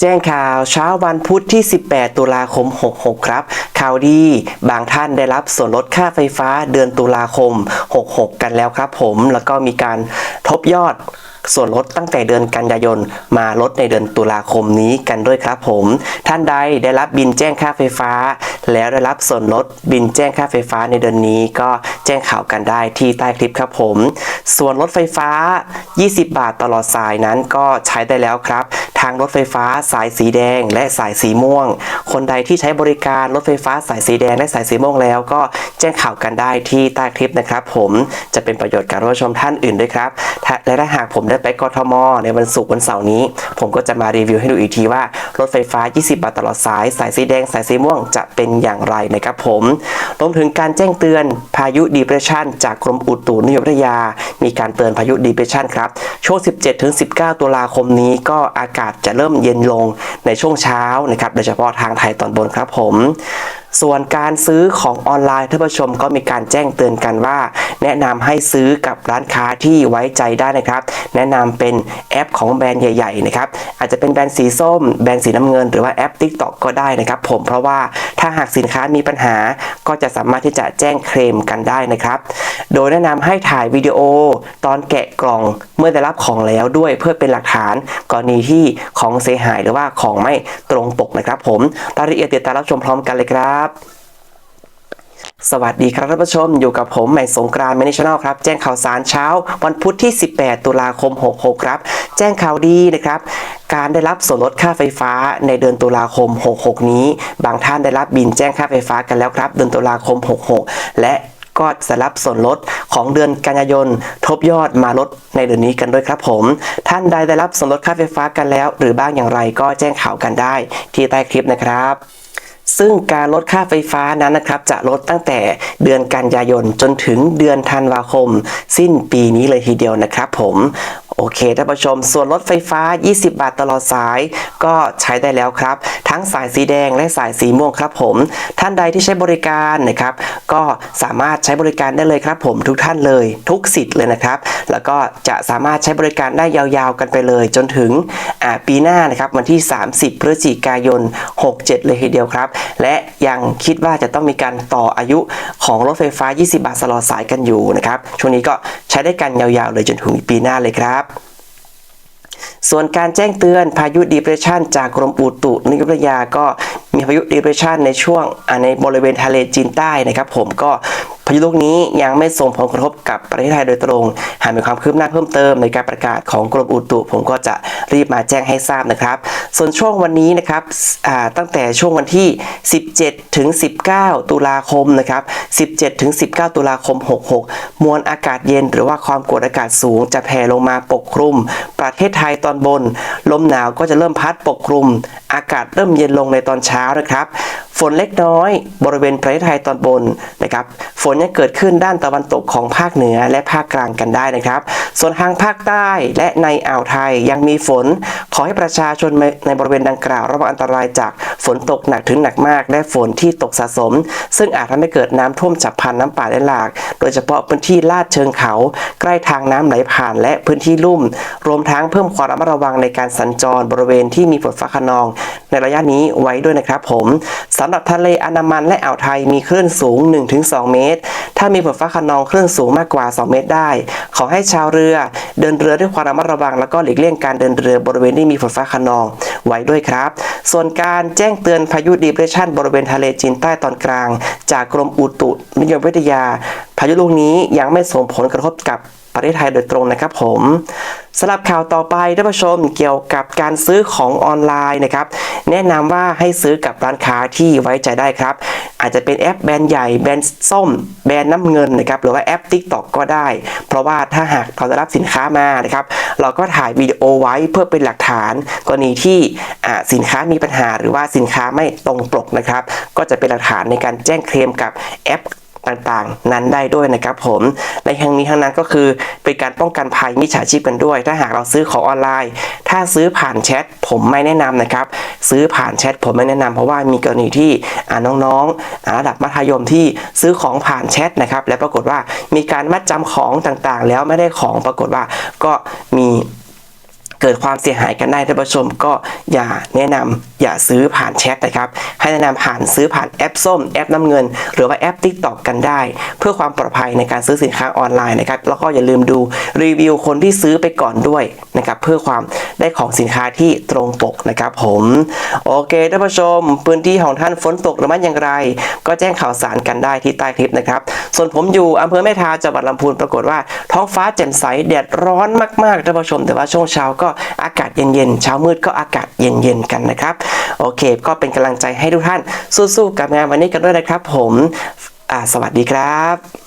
แจ้งข่าวเช้าวันพุธที่ 18 ตุลาคม 66 ครับ ข่าวดี บางท่านได้รับส่วนลดค่าไฟฟ้าเดือนตุลาคม 66 กันแล้วครับผม แล้วก็มีการทบยอด ส่วนลดตั้งแต่เดือนกันยายน มาลดในเดือนตุลาคมนี้กันด้วยครับผม ท่านใดได้รับบินแจ้งค่าไฟฟ้า แล้วได้รับส่วนลดบินแจ้งค่าไฟฟ้าในเดือนนี้ก็แจ้งข่าวกันได้ที่ใต้คลิปครับผม ส่วนลดไฟฟ้า 20 บาทตลอดสายนั้นก็ใช้ได้แล้วครับ ทางรถไฟฟ้าสายสีแดงและสายสีม่วง คนใดที่ใช้บริการรถไฟฟ้าสายสีแดงและสายสีม่วงแล้ว ก็แจ้งข่าวกันได้ที่ใต้คลิปนะครับ ผมจะเป็นประโยชน์กับรับชมท่านอื่นด้วยครับ และถ้าหากผมได้ไปกทม ในวันศุกร์วันเสาร์นี้ ผมก็จะมารีวิวให้ดูอีกทีว่า รถไฟฟ้า 20 บาทตลอดสาย สายสีแดง สายสีม่วงจะเป็นอย่างไรนะครับผมรวมถึงการแจ้งเตือนพายุดีเพรสชันจากกรมอุตุนิยมวิทยา มีการเตือนพายุดีเพรสชันครับ ช่วง 17-19 ตุลาคมนี้ก็อากาศจะเริ่มเย็นลงในช่วงเช้านะครับ โดยเฉพาะทางไทยตอนบนครับผม ส่วนการซื้อของออนไลน์ท่านผู้ชมก็มีการแจ้งเตือนกันว่า แนะนำให้ซื้อกับร้านค้าที่ไว้ใจได้นะครับ แนะนำเป็นแอปของแบรนด์ใหญ่ๆนะครับอาจจะเป็นแบรนด์สีส้ม แบรนด์สีน้ำเงิน หรือว่าแอป TikTok ก็ได้นะครับ ผมเพราะว่าถ้าหากสินค้ามีปัญหาก็จะสามารถที่จะแจ้งเคลมกันได้นะครับ โดยแนะนำให้ถ่ายวิดีโอตอนแกะกล่องเมื่อได้รับของแล้วด้วยเพื่อเป็นหลักฐานกรณีที่ของเสียหายหรือว่าของไม่ตรงปกนะครับ ผมรายละเอียดติดตามรับชมพร้อมกันเลยครับสวัสดีครับท่านผู้ชม อยู่กับผมใหม่สงกรานต์แมเนชแนลครับแจ้งข่าวสารเช้า วันพุธที่ 18 ตุลาคม 66 ครับ แจ้งข่าวดีนะครับการได้รับส่วนลดค่าไฟฟ้าในเดือนตุลาคม 66 นี้ บางท่านได้รับบินแจ้งค่าไฟฟ้ากันแล้วครับ เดือนตุลาคม 66 และก็จะรับส่วนลดของเดือนกันยายนทบยอดมาลดในเดือนนี้กันด้วยครับผม ท่านใดได้รับส่วนลดค่าไฟฟ้ากันแล้ว หรือบ้างอย่างไรก็แจ้งข่าวกันได้ที่ใต้คลิปนะครับ ซึ่งการลดค่าไฟฟ้านั้นนะครับจะลดตั้งแต่เดือนกันยายนจนถึงเดือนธันวาคม สิ้นปีนี้เลยทีเดียวนะครับผม โอเคท่านผู้ชม ส่วนลดไฟฟ้า 20 บาทตลอดสาย ก็ใช้ได้แล้วครับ ทั้งสายสีแดงและสายสีม่วงครับผม ท่านใดที่ใช้บริการนะครับ ก็สามารถใช้บริการได้เลยครับผมทุกท่านเลย ทุกสิทธิ์เลยนะครับ แล้วก็จะสามารถใช้บริการได้ยาวๆกันไปเลย จนถึงปีหน้านะครับวันที่ 30 พฤศจิกายน 67 เลยทีเดียวครับ และยังคิดว่าจะต้องมีการต่ออายุของรถไฟฟ้า 20 บาทตลอดสายกันอยู่นะครับช่วงนี้ก็ใช้ได้กันยาวๆเลยจนถึงปีหน้าเลยครับ ส่วนการแจ้งเตือนพายุดีเพรสชันจากกรมอุตุนิยมวิทยาก็มีพายุดีเพรสชันในช่วงในบริเวณทะเลจีนใต้นะครับ ผมก็ พายุลูกนี้ยังไม่ส่งผลกระทบกับประเทศไทยโดยตรง หากมีความคืบหน้าเพิ่มเติมในการประกาศของกรมอุตุผมก็จะรีบมาแจ้งให้ทราบนะครับ ส่วนช่วงวันนี้นะครับตั้งแต่ช่วงวันที่ 17 ถึง 19 ตุลาคมนะครับ 17 ถึง 19 ตุลาคม 66 มวลอากาศเย็นหรือว่าความกดอากาศสูงจะแผ่ลงมาปกคลุม ประเทศไทยตอนบน ลมหนาวก็จะเริ่มพัดปกคลุม อากาศเริ่มเย็นลงในตอนเช้านะครับ ฝนเล็กน้อย บริเวณประเทศไทยตอนบนนะครับ ฝนยังเกิดขึ้นด้านตะวันตกของภาคเหนือและภาคกลางกันได้นะครับ ส่วนทางภาคใต้และในอ่าวไทยยังมีฝน ขอให้ประชาชนในบริเวณดังกล่าวระวังอันตรายจากฝนตกหนักถึงหนักมาก และฝนที่ตกสะสม ซึ่งอาจทำให้เกิดน้ำท่วมฉับพลันน้ำป่าและหลาก โดยเฉพาะพื้นที่ลาดเชิงเขา ใกล้ทางน้ำไหลผ่านและพื้นที่ลุ่ม รวมทั้งเพิ่มความระมัดระวังในการสัญจรบริเวณที่มีฝนฟ้าขนอง ในระยะนี้ไว้ด้วยนะครับผมสำหรับทะเลอันดามันและอ่าวไทยมีคลื่นสูง 1-2 เมตรถ้ามีฝนฟ้าขนองคลื่นสูงมากกว่า 2 เมตรได้ ขอให้ชาวเรือ เดินเรือด้วยความระมัดระวัง แล้วก็หลีกเลี่ยงการเดินเรือบริเวณที่มีฝนฟ้าขนองไว้ด้วยครับ ส่วนการแจ้งเตือนพายุดีเพรสชันบริเวณทะเลจีนใต้ตอนกลาง จากกรมอุตุนิยมวิทยาพายุลูกนี้ยังไม่ส่งผลกระทบกับประเทศไทยโดยตรงนะครับผมสำหรับข่าวต่อไปท่านผู้ชมเกี่ยวกับการซื้อของออนไลน์นะครับแนะนำว่าให้ซื้อกับร้านค้าที่ไว้ใจได้ครับ อาจจะเป็นแอปแบรนด์ใหญ่แบรนด์ส้ม แบรนด์น้ำเงินนะครับหรือว่าแอป TikTok ก็ได้ เพราะว่าถ้าหากเราได้รับสินค้ามานะครับเราก็ถ่ายวิดีโอไว้เพื่อเป็นหลักฐาน กรณีที่สินค้ามีปัญหาหรือว่าสินค้าไม่ตรงปกนะครับ ก็จะเป็นหลักฐานในการแจ้งเคลมกับแอป ต่างๆ นั้นได้ด้วยนะครับผมในทั้งนี้ทั้งนั้นก็คือเป็นการป้องกันภัยมิจฉาชีพกันด้วย ถ้าหากเราซื้อของออนไลน์ ถ้าซื้อผ่านแชทผมไม่แนะนำนะครับ ซื้อผ่านแชทผมไม่แนะนำเพราะว่ามีกรณีที่น้องๆระดับมัธยมที่ซื้อของผ่านแชทนะครับ และปรากฏว่ามีการมัดจำของต่างๆ แล้วไม่ได้ของปรากฏว่าก็มี เกิดความเสียหายกันได้ท่านผู้ชมก็อย่าแนะนำอย่าซื้อผ่านแชทนะครับ ให้แนะนำผ่านซื้อผ่านแอปส้มแอปน้ำเงิน หรือว่าแอป t ิ k t o k กันได้ เพื่อความปลอดภัยในการซื้อสินค้าออนไลน์นะครับแล้วก็อย่าลืมดูรีวิวคนที่ซื้อไปก่อนด้วยนะครับเพื่อความได้ของสินค้าที่ตรงปกนะครับผมโอเคท่านผู้ชม พื้นที่ของท่านฝนตกหรือไม่อย่างไร ก็แจ้งข่าวสารกันได้ที่ใต้คลิปนะครับ ส่วนผมอยู่อำเภอแม่ทาจังหวัดลำพูนปรากฏว่า ท้องฟ้าแจ่มใสแดดร้อนมากๆท่านผู้ชม แต่ว่าช่วงเช้าก็อากาศเย็นๆเช้ามืดก็อากาศเย็นๆกันนะครับ โอเค ก็เป็นกำลังใจให้ทุกท่านสู้ๆกับงานวันนี้กันด้วยนะครับ ผมสวัสดีครับ